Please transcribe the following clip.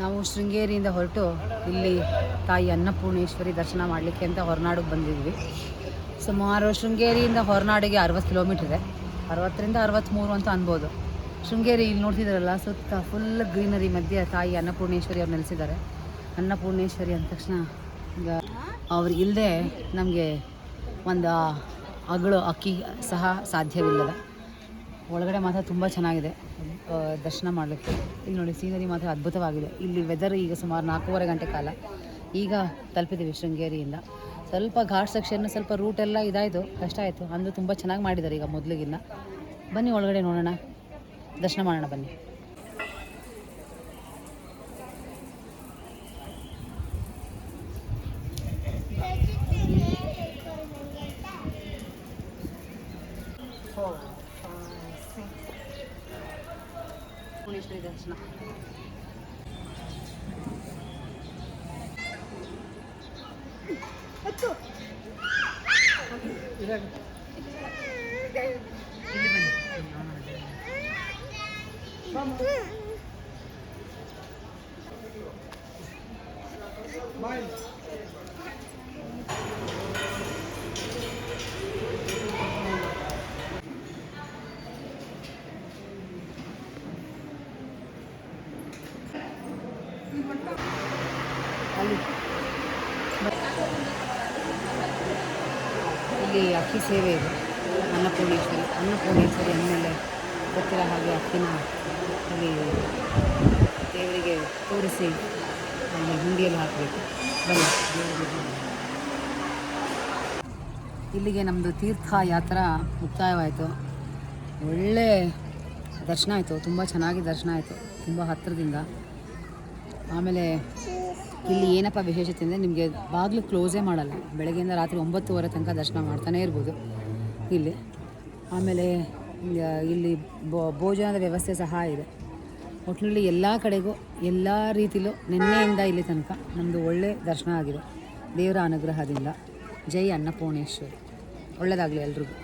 ನಾವು ಶೃಂಗೇರಿಯಿಂದ ಹೊರಟು ಇಲ್ಲಿ ತಾಯಿ ಅನ್ನಪೂರ್ಣೇಶ್ವರಿ ದರ್ಶನ ಮಾಡಲಿಕ್ಕೆ ಅಂತ ಹೊರನಾಡಿಗೆ ಬಂದಿದ್ವಿ. ಸುಮಾರು ಶೃಂಗೇರಿಯಿಂದ ಹೊರನಾಡಿಗೆ ಅರವತ್ತು ಕಿಲೋಮೀಟ್ರ್ ಇದೆ. ಅರವತ್ತರಿಂದ ಅರವತ್ತ್ಮೂರು ಅಂತ ಅನ್ಬೋದು. ಶೃಂಗೇರಿ ಇಲ್ಲಿ ನೋಡ್ತಿದ್ದಾರಲ್ಲ, ಸುತ್ತ ಫುಲ್ ಗ್ರೀನರಿ ಮಧ್ಯೆ ತಾಯಿ ಅನ್ನಪೂರ್ಣೇಶ್ವರಿ ಅವ್ರು ನೆಲೆಸಿದ್ದಾರೆ. ಅನ್ನಪೂರ್ಣೇಶ್ವರಿ ಅಂದ ತಕ್ಷಣ ಈಗ ಅವ್ರು ಇಲ್ಲದೆ ನಮಗೆ ಒಂದು ಅಗಳು ಅಕ್ಕಿ ಸಹ ಸಾಧ್ಯವಿಲ್ಲದ. ಒಳಗಡೆ ಮಾತ್ರ ತುಂಬ ಚೆನ್ನಾಗಿದೆ. ದರ್ಶನ ಮಾಡಲಿಕ್ಕೆ. ಇಲ್ಲಿ ನೋಡಿ, ಸೀನರಿ ಮಾತ್ರ ಅದ್ಭುತವಾಗಿದೆ. ಇಲ್ಲಿ ವೆದರ್ ಈಗ ಸುಮಾರು ನಾಲ್ಕೂವರೆ ಗಂಟೆ ಕಾಲ. ಈಗ ತಲುಪಿದ್ದೀವಿ ಶೃಂಗೇರಿಯಿಂದ. ಸ್ವಲ್ಪ ಘಾಟ್ ಸೆಕ್ಷನ್ ಸ್ವಲ್ಪ ರೂಟ್ ಎಲ್ಲ ಇದಾಯಿತು. ಕಷ್ಟ ಆಯಿತು. ಅಂದರೂ ತುಂಬ ಚೆನ್ನಾಗಿ ಮಾಡಿದ್ದಾರೆ ಈಗ ಮೊದಲಿಗಿನ್ನ. ಬನ್ನಿ ಒಳಗಡೆ ನೋಡೋಣ. ದರ್ಶನ ಮಾಡೋಣ ಬನ್ನಿ. ಭುವನೇಶ್ವರಿ ದರ್ಶನ ಇಲ್ಲಿ ಬನ್ನಿ ಇಲ್ಲಿ ಅಕ್ಕಿ ಸೇವೆ ಇದೆ. ಅನ್ನಪೂರ್ಣೇಶ್ವರಿ ಅನ್ನಪೂರ್ಣೇಶ್ವರಿ ಅಂದಮೇಲೆ ಗೊತ್ತಿರೋ ಹಾಗೆ ಅಕ್ಕಿನ ಅಲ್ಲಿ ದೇವರಿಗೆ ತೋರಿಸಿ ಅಲ್ಲಿ ಹುಂಡಿಯಲ್ಲಿ ಹಾಕಬೇಕು. ಬನ್ನಿ. ಇಲ್ಲಿಗೆ ನಮ್ಮದು ತೀರ್ಥ ಯಾತ್ರಾ ಮುಕ್ತಾಯವಾಯಿತು. ಒಳ್ಳೆ ದರ್ಶನ ಆಯಿತು. ತುಂಬ ಚೆನ್ನಾಗಿ ದರ್ಶನ ಆಯಿತು. ತುಂಬ ಹತ್ತಿರದಿಂದ. ಆಮೇಲೆ ಇಲ್ಲಿ ಏನಪ್ಪ ವಿಶೇಷತೆ ಅಂದರೆ ನಿಮಗೆ ಬಾಗಿಲು ಕ್ಲೋಸೇ ಮಾಡಲ್ಲ. ಬೆಳಗ್ಗೆಯಿಂದ ರಾತ್ರಿ ಒಂಬತ್ತುವರೆ ತನಕ ದರ್ಶನ ಮಾಡ್ತಾನೇ ಇರ್ಬೋದು ಇಲ್ಲಿ. ಆಮೇಲೆ ಇಲ್ಲಿ ಭೋಜನದ ವ್ಯವಸ್ಥೆ ಸಹ ಇದೆ. ಒಟ್ಟಿನಲ್ಲಿ ಎಲ್ಲ ಕಡೆಗೂ ಎಲ್ಲ ರೀತಿಲೂ ನಿನ್ನೆಯಿಂದ ಇಲ್ಲಿ ತನಕ ನಮ್ಮದು ಒಳ್ಳೆ ದರ್ಶನ ಆಗಿದೆ. ದೇವರ ಅನುಗ್ರಹದಿಂದ. ಜೈ ಅನ್ನಪೂರ್ಣೇಶ್ವರಿ. ಒಳ್ಳೆಯದಾಗಲಿ ಎಲ್ರಿಗೂ.